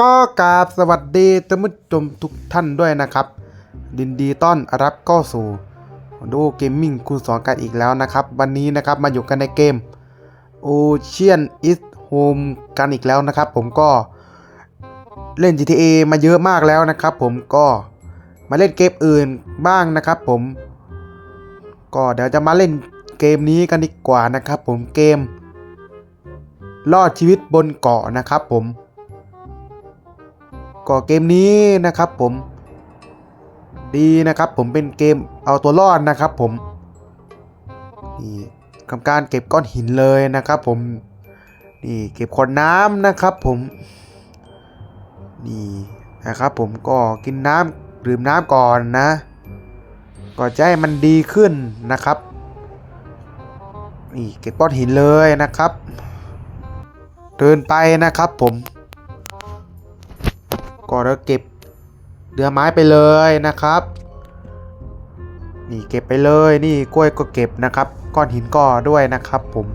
ก็กราบสวัสดีท่านผู้ชมทุกท่านด้วยนะครับ ดินดีต้อนรับก็สู่ดูเกมมิ่งคุณสอนกันอีกแล้วนะครับ วันนี้นะครับมาอยู่กันในเกม Ocean is Home กันอีกแล้วนะครับ ผมก็เล่น GTA มาเยอะมากแล้วนะครับ ผมก็มาเล่นเกมอื่นบ้างนะครับ ผม ก็เดี๋ยวจะมาเล่นเกมนี้กันดีกว่านะครับ ผมเกมรอดชีวิตบนเกาะนะครับ ผม ก็เกมนี้นะครับผม ดีนะครับผมเป็นเกมเอาตัวรอดนะครับผมนี่ทำการเก็บก้อนหินเลยนะครับผมนี่เก็บขวดน้ำนะครับผมนี่นะครับผมก็กินน้ำดื่มน้ำก่อนนะก็จะให้มันดีขึ้นนะครับนี่เก็บก้อนหินเลยนะครับ เดินไปนะครับผม ก็เราเก็บเดือไม้ไปเลยนะครับนี่เก็บไปเลยนี่กล้วยก็เก็บนะครับ ก้อนหินก็ด้วยนะครับผม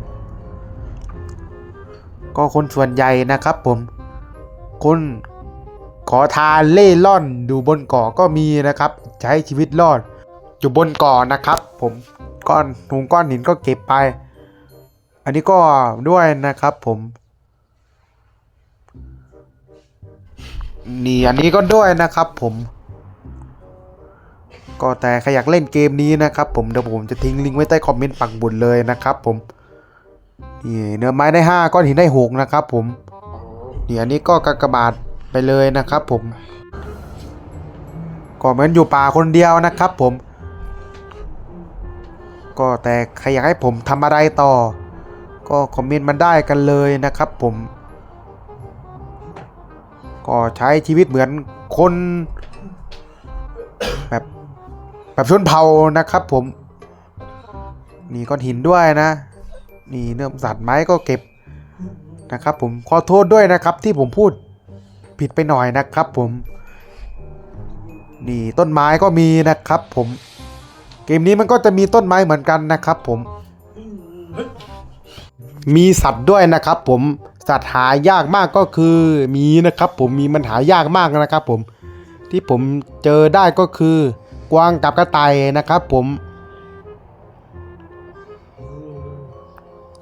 ก็คนส่วนใหญ่นะครับผม คนขอทานเล่ร่อนอยู่บนเกาะก็มีนะครับ ใช้ชีวิตรอดอยู่บนเกาะนะครับ ผมก้อนถุงก้อนหินก็เก็บไป อันนี้ก็ด้วยนะครับผม นี่อันนี้ก็ด้วยนะครับผม ก็แต่ใครอยากเล่นเกมนี้นะครับผมเดี๋ยวผมจะทิ้งลิงก์ไว้ใต้คอมเมนต์ปักบุญเลยนะครับผมนี่เนื้อไม้ได้5ก้อนหินได้6นะครับผมนี่อันนี้ก็กากบาทไปเลยนะครับผมก็เหมือนอยู่ป่าคนเดียวนะครับผม ก็แต่ใครอยากให้ผมทำอะไรต่อ ก็คอมเมนต์มันได้กันเลยนะครับผม ก็ใช้ชีวิตเหมือนคนแบบแบบชนเผ่านะครับผม นี่ก้อนหินด้วยนะ นี่เนื้อสัตว์ไม้ก็เก็บนะครับผมขอโทษด้วยนะครับที่ผมพูดผิดไปหน่อยนะครับผม นี่ต้นไม้ก็มีนะครับผม เกมนี้มันก็จะมีต้นไม้เหมือนกันนะครับผม มีสัตว์ด้วยนะครับผม สัตว์หายากมากก็คือมีนะครับ ผมมีมันหายากมากนะครับผมที่ผมเจอได้ก็คือกวางกับกระต่ายนะครับ ผม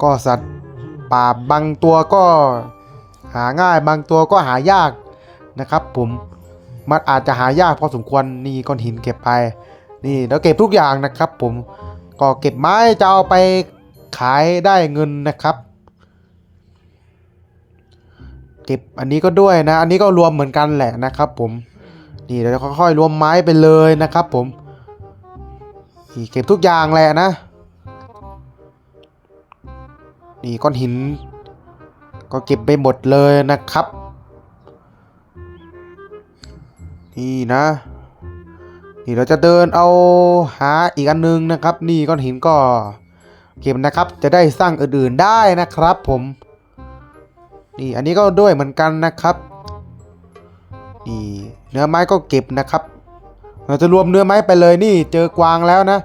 ก็สัตว์ป่าบางตัวก็หาง่ายบางตัวก็หายากนะครับ ผมมันอาจจะหายากพอสมควรนี่ก้อนหินเก็บไป นี่แล้วเก็บทุกอย่างนะครับ ผมก็เก็บไม้จะเอาไปขายได้เงินนะครับ เก็บอันนี้ก็ด้วยนะ อันนี้ก็รวมเหมือนกันแหละนะครับ ผม นี่เราจะค่อยๆรวมไม้ไปเลยนะครับ ผมนี่เก็บทุกอย่างแหละนะ นี่ก้อนหิน ก็เก็บไปหมดเลยนะครับ นี่นะ นี่เราจะเดินเอาหาอีกอันนึงนะครับ นี่ก้อนหินก็เก็บนะครับ จะได้สร้างอื่นๆได้นะครับ ผม นี่อันนี้ก็ด้วยเหมือนกันนะครับนี่เนื้อไม้ก็เก็บนะครับ เราจะรวมเนื้อไม้ไปเลยนี่เจอกวางแล้วนะ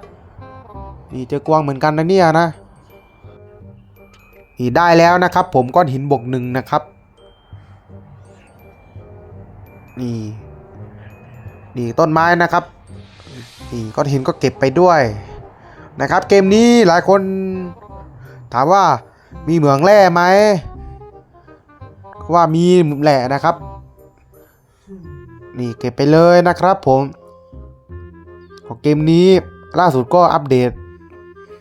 นี่เจอกวางเหมือนกันนะเนี่ยนะนี่ได้แล้วนะครับ ผมก้อนหินบกหนึ่งนะครับนี่นี่ต้นไม้นะครับนี่ก้อนหินก็เก็บไปด้วยนะครับ เกมนี้หลายคนถามว่ามีเหมืองแร่ไหม ว่ามีแหละนะครับ นี่เก็บไปเลยนะครับผมของเกมนี้ล่าสุดก็อัปเดต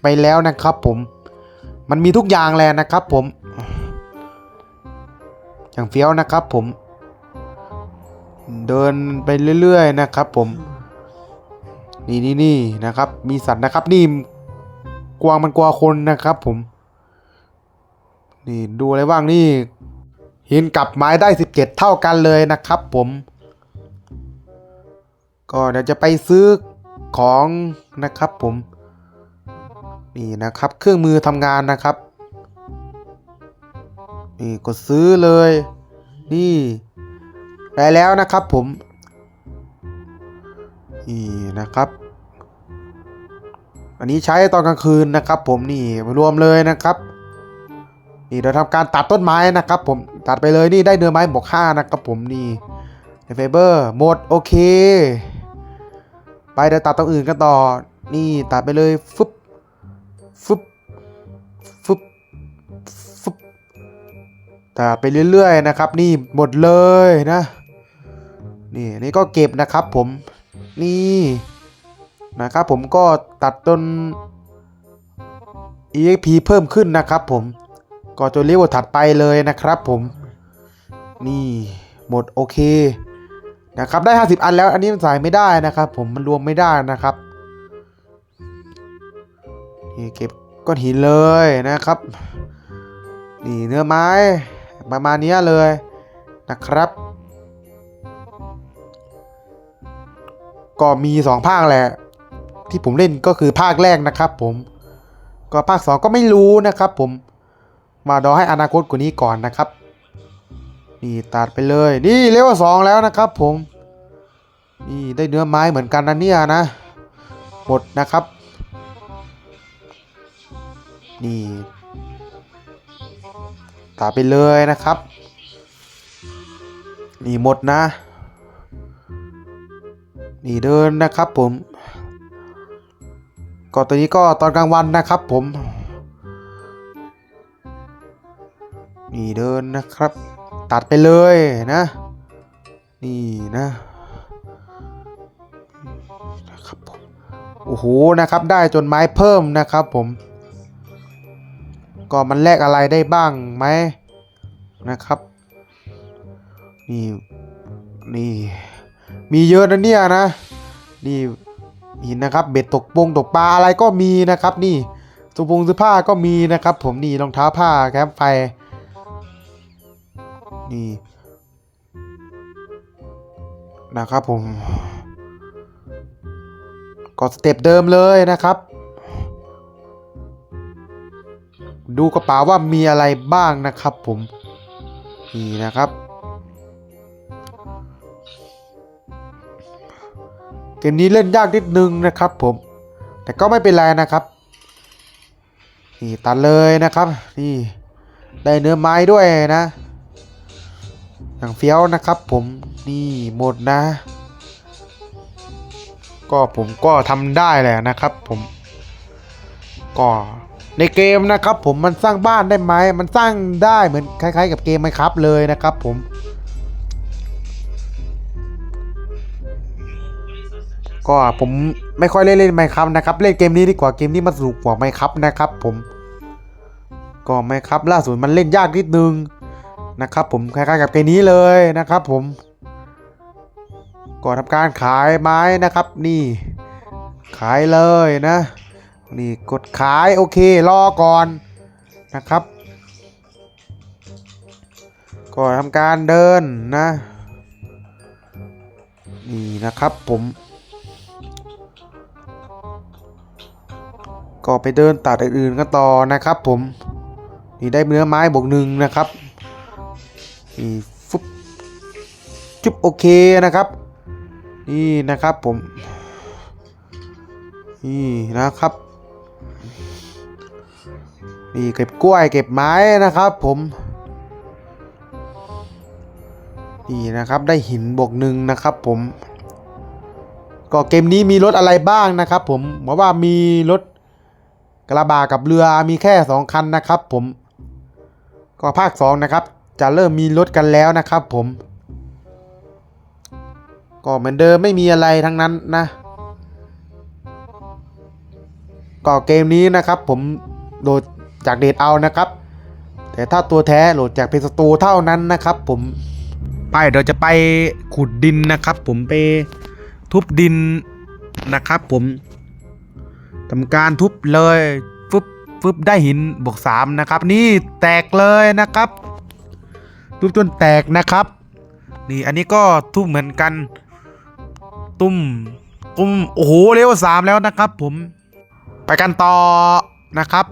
ไปแล้วนะครับผมมันมีทุกอย่างแหละนะครับผม อย่างเฟี้ยวนะครับผม เดินไปเรื่อยๆนะครับผม นี่นี่นี่นะครับ มีสัตว์นะครับนี่กวางมันกลัวคนนะครับผม นี่ดูอะไรบ้างนี่ หินกับไม้ได้ 17 เท่ากันเลยนะครับผม ก็เดี๋ยวจะไปซื้อของนะครับผม นี่นะครับเครื่องมือทำงานนะครับ นี่กดซื้อเลย นี่ได้แล้วนะครับผม นี่นะครับ อันนี้ใช้ตอนกลางคืนนะครับ ผมนี่รวมเลยนะครับ นี่เราทำการตัดต้นไม้นะครับ ผม ตัดไปเลยนี่ได้เนื้อไม้บวกห้านะครับผมนี่ไฟเบอร์หมดโอเค ไปเดี๋ยวตัดตรงอื่นกันต่อ นี่ตัดไปเลยฟึบฟึบฟึบฟึบตัดไปเรื่อยๆนะครับ นี่หมดเลยนะนี่นี่ก็เก็บนะครับผมนี่นะครับผมก็ตัดต้น EXP เพิ่มขึ้นนะครับผม ก็จนเรียกว่าถัดไปเลยนะครับผม นี่หมดโอเคนะครับได้ 50 อันแล้วอันนี้มันใส่ไม่ได้นะครับ ผมมันรวมไม่ได้นะครับนี่เก็บก้อนหินเลยนะครับ นี่เนื้อไม้ประมาณนี้เลยนะครับ ก็มีสองภาคแหละ ที่ผมเล่นก็คือภาคแรกนะครับ ผมก็ภาคสองก็ไม่รู้นะครับ ผม มารอให้อนาคตกว่านี้ก่อนนะครับ นี่ตัดไปเลยนี่เลเวลสองแล้วนะครับผม นี่ได้เนื้อไม้เหมือนกันนะเนี่ยนะหมดนะครับ นี่ตัดไปเลยนะครับ นี่หมดนะ นี่เดินนะครับผมก็ตัวนี้ก็ตอนกลางวันนะครับผม นี่เดินนะครับ ตัดไปเลยนะ นี่นะนะครับผมโอ้โหนะครับได้จนไม้เพิ่มนะครับผมก็มันแลกอะไรได้บ้างไหมนะครับ นี่นี่มีเยอะนะเนี่ยนะนี่หินนะครับเบ็ดตกปงตกปลาอะไรก็มีนะครับ นี่สุพงเสื้อผ้าก็มีนะครับ ผมนี่รองเท้าผ้าแคมป์ไฟ นี่นะครับผม ก็สเต็ปเดิมเลยนะครับ ดูกระเป๋าว่ามีอะไรบ้างนะครับผม นี่นะครับ เกมนี้เล่นยากนิดนึงนะครับผม แต่ก็ไม่เป็นไรนะครับ นี่ตัดเลยนะครับ นี่ ได้เนื้อไม้ด้วยนะ อย่างเฟี้ยวนะครับผมนี่หมดนะ ก็ผมก็ทำได้แหละนะครับผมก็ในเกมนะครับผมมันสร้างบ้านได้ไหมมันสร้างได้เหมือนคล้ายๆ กับเกมไหมครับเลยนะครับผมก็ผมไม่ค่อยเล่นเล่นไมครับนะครับ เล่นเกมนี้ดีกว่าเกมนี้มันสนุกกว่าไมครับนะครับ ผม ก็ไมครับล่าสุดมันเล่นยากนิดนึง นะครับผมคล้ายๆกับเกมนี้เลยนะครับผมก็ทำการขายไม้นะครับ นี่ ขายเลยนะ นี่กดขายโอเครอก่อนนะครับก็ทำการเดินนะ นี่นะครับผมก็ไปเดินตัดอื่นๆกันต่อนะครับผม นี่ได้เนื้อไม้บวกหนึ่งนะครับ นี่ฟุบจุบโอเคนะครับ นี่นะครับผม นี่นะครับ นี่เก็บกล้วยเก็บไม้นะครับผม นี่นะครับได้หินบวกหนึ่งนะครับผม ก็เกมนี้มีรถอะไรบ้างนะครับผมบอกว่ามีรถกระบะกับเรือมีแค่ 2 คันนะครับผม ก็ภาค 2 นะครับ จะเริ่มมีรถกันแล้วนะครับผม ก็เหมือนเดิมไม่มีอะไรทั้งนั้นนะ ก็เกมนี้นะครับผมโหลดจากเดทเอานะครับ แต่ถ้าตัวแท้โหลดจากเพสตูเท่านั้นนะครับ ผมไปเดี๋ยวจะไปขุดดินนะครับ ผมไปทุบดินนะครับ ผมทำการทุบเลยฟึบฟึบได้หินบวกสามนะครับ นี่แตกเลยนะครับ ทุบจนแตกนะครับ นี่อันนี้ก็ทุบเหมือนกัน ตุ้มตุ้มโอ้โหเลเวลสามแล้วนะครับ ผม ไปกันต่อนะครับ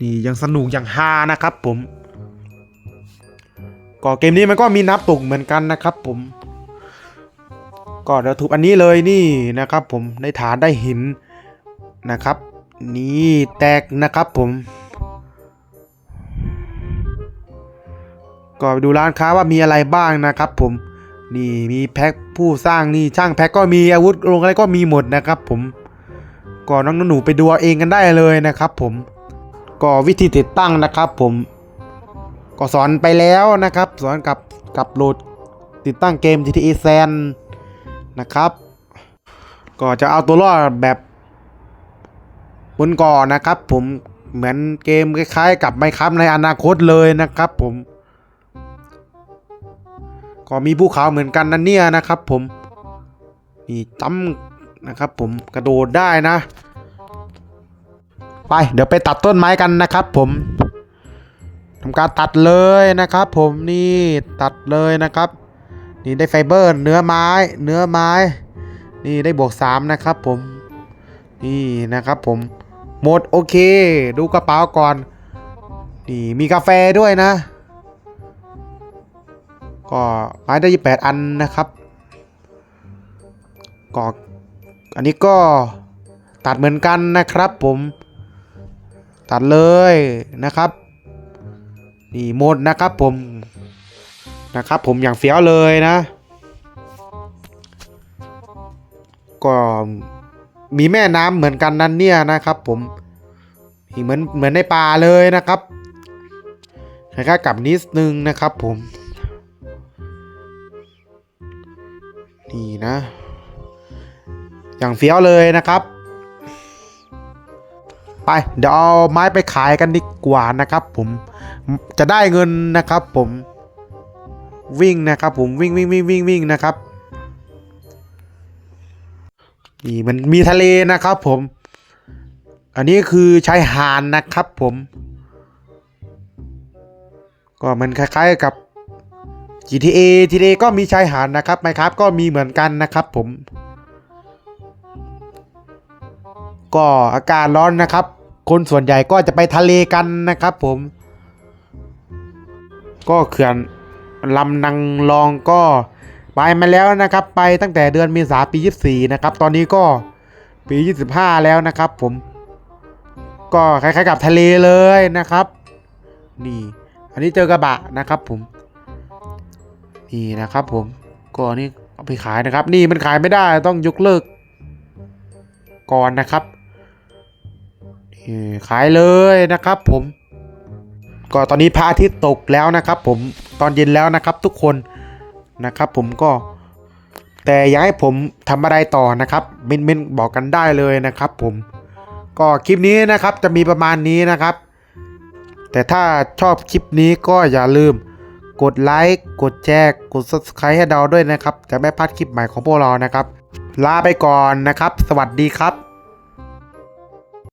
นี่ยังสนุกยังฮานะครับผมก็เกมนี้มันก็มีนับตกเหมือนกันนะครับผม ก็เดี๋ยวทุบอันนี้เลยนี่นะครับผมได้ฐานได้หินนะครับ นี่แตกนะครับผม ก็ไปดูร้านค้าว่ามีอะไรบ้างนะครับ ผมนี่มีแพ็คผู้สร้างนี่ช่างแพ็คก็มีอาวุธลงอะไรก็มีหมดนะครับ ผมก็น้องหนูไปดูเอาเองกันได้เลยนะครับ ผมก็วิธีติดตั้งนะครับ ผมก็สอนไปแล้วนะครับ สอนกับกับโหลดติดตั้งเกม GTA San นะครับ ก็จะเอาตัวรอดแบบบนก่อนนะครับ ผมเหมือนเกมคล้ายๆ กับไมครับในอนาคตเลยนะครับ ผม ก็มีภูเขาเหมือนกันนั่นเนี่ยนะครับ ผมนี่จ้ำนะครับ ผมกระโดดได้นะ ไปเดี๋ยวไปตัดต้นไม้กันนะครับ ผมทำการตัดเลยนะครับ ผมนี่ตัดเลยนะครับ นี่ได้ไฟเบอร์เนื้อไม้ เนื้อไม้ นี่ได้บวกสามนะครับผมนี่นะครับผมหมดโอเค ดูกระเป๋าก่อน นี่มีกาแฟด้วยนะ ก็ไม้ได้ยี่แปดอันนะครับก็อันนี้ก็ตัดเหมือนกันนะครับผมตัดเลยนะครับนี่หมดนะครับผมนะครับผมอย่างเฟี้ยวเลยนะ ก็มีแม่น้ำเหมือนกันนั่นเนี่ยนะครับ ผมนี่เหมือนเหมือนในป่าเลยนะครับคล้ายๆกับนิดนึงนะครับผม นี่นะ อย่างเฟี้ยวเลยนะครับ ไปเดี๋ยวเอาไม้ไปขายกันดีกว่านะครับ ผมจะได้เงินนะครับ ผมวิ่งนะครับ ผมวิ่งวิ่งวิ่งวิ่งวิ่งนะครับนี่มันมีทะเลนะครับผม อันนี้คือชายหาดนนะครับผม ก็มันคล้ายๆกับ GTA GTA ก็มีชายหาดนะครับไมครับก็มีเหมือนกันนะครับผม ก็อากาศร้อนนะครับ คนส่วนใหญ่ก็จะไปทะเลกันนะครับผม ก็เขื่อนลำนังรองก็ไปมาแล้วนะครับ ไปตั้งแต่เดือนเมษาปี 24 นะครับ ตอนนี้ก็ปี 25 แล้วนะครับ ผม ก็คล้ายๆกับทะเลเลยนะครับ นี่ อันนี้เจอกระบะนะครับผม นี่นะครับผมก็อันนี่เอาไปขายนะครับ นี่มันขายไม่ได้ต้องยกเลิก ก่อนนะครับนี่ขายเลยนะครับผม ก็ตอนนี้พระอาทิตย์ตกแล้วนะครับ ผมตอนเย็นแล้วนะครับ ทุกคนนะครับ ผมก็ แต่อยากให้ผมทำอะไรต่อนะครับเม้นเมนบอกกันได้เลยนะครับ ผม ก็คลิปนี้นะครับจะมีประมาณนี้นะครับ แต่ถ้าชอบคลิปนี้ก็อย่าลืม กดไลค์กดแชร์กด subscribe ให้เราด้วยนะครับ จะไม่พลาดคลิปใหม่ของพวกเรานะครับ ลาไปก่อนนะครับ สวัสดีครับ